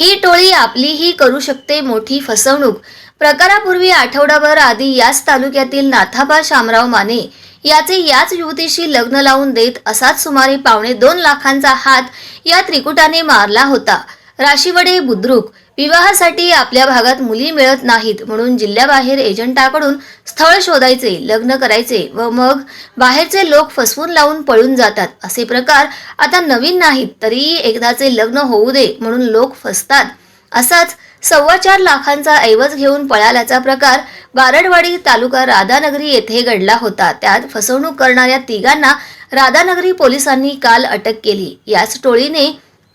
ही टोळी आपलीही करू शकते मोठी फसवणूक. प्रकारापूर्वी आठवडाभर आधी याच तालुक्यातील नाथाबा शामराव माने याचे याच युवतीशी लग्न लावून देत असाच सुमारे पावणे दोन लाखांचा हात या त्रिकुटाने मारला होता. राशीवडे बुद्रुक विवाहासाठी आपल्या भागात मुली मिळत नाहीत म्हणून जिल्ह्याबाहेर एजंटाकडून स्थळ शोधायचे लग्न करायचे व मग बाहेरचे लोक फसवून लावून पळून जातात. असे प्रकार आता नवीन नाहीत. तरीही एकदाचे लग्न होऊ दे म्हणून लोक फसतात. असाच सव्वा चार लाखांचा ऐवज घेऊन पळाल्याचा प्रकार बारडवाडी तालुका राधानगरी येथे घडला होता. त्यात फसवणूक करणाऱ्या तिघांना राधानगरी पोलिसांनी काल अटक केली. याच टोळीने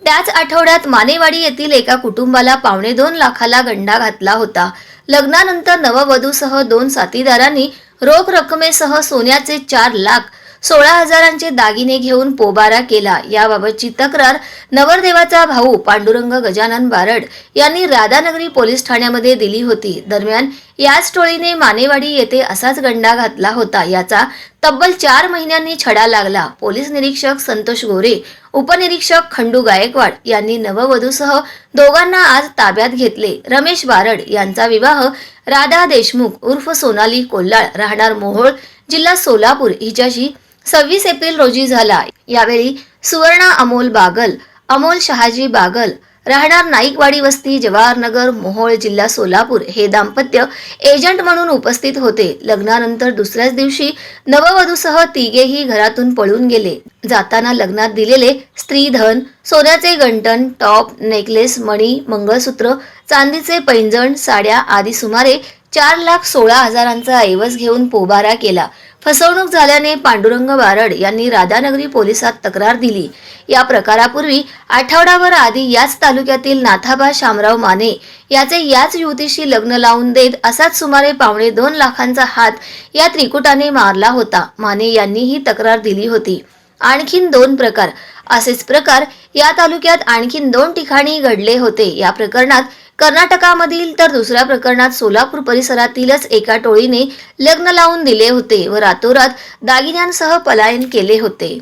त्याच आठवड्यात मानेवाडी येथील एका कुटुंबाला पावणे दोन लाखाला गंडा घातला होता. लग्नानंतर नववधूसह दोन साथीदारांनी रोख रकमेसह सोन्याचे चार लाख सोळा हजारांचे दागिने घेऊन पोबारा केला. याबाबतची तक्रार नवरदेवाचा भाऊ पांडुरंग गजानन बारड यांनी राधानगरी पोलीस ठाण्यामध्ये दिली होती. दरम्यान याच टोळीने मानेवाडी येथे असाच गंडा घातला होता. याचा तब्बल चार महिन्यांनी छडा लागला. पोलीस निरीक्षक संतोष गोरे उपनिरीक्षक खंडू गायकवाड यांनी नववधूसह दोघांना आज ताब्यात घेतले. रमेश बारड यांचा विवाह राधा देशमुख उर्फ सोनाली कोल्हाळ राहणार मोहोळ जिल्हा सोलापूर हिच्याशी सव्वीस एप्रिल रोजी झाला. यावेळी सुवर्णा अमोल बागल अमोल शहाजी बागल राहणार नाईकवाडी वस्ती जवाहरनगर मोहोळ जिल्हा सोलापूर हे दाम्पत्य एजंट म्हणून उपस्थित होते. लग्नानंतर दुसऱ्याच दिवशी नववधूसह तिघेही घरातून पळून गेले. जाताना लग्नात दिलेले स्त्रीधन सोन्याचे गंटन टॉप नेकलेस मणी मंगळसूत्र चांदीचे पैंजण साड्या आदी सुमारे चार लाख सोळा हजारांचा ऐवज घेऊन पोबारा केला. फसवणूक झाल्याने पांडुरंग बारड यांनी राधानगरी पोलिसात तक्रार दिली. या प्रकारापूर्वी आठवडाभर आधी याच तालुक्यातील नाथाबा शामराव माने याचे याच युवतीशी लग्न लावून देत असाच सुमारे पावणे दोन लाखांचा हात या त्रिकुटाने मारला होता. माने यांनी ही तक्रार दिली होती. आणखीन दोन प्रकार. असेच प्रकार या तालुक्यात आणखीन दोन ठिकाणी घडले होते. या प्रकरणात कर्नाटकामधील तर दुसऱ्या प्रकरणात सोलापूर परिसरातीलच एका टोळीने लग्न लावून दिले होते व रातोरात दागिन्यांसह पलायन केले होते.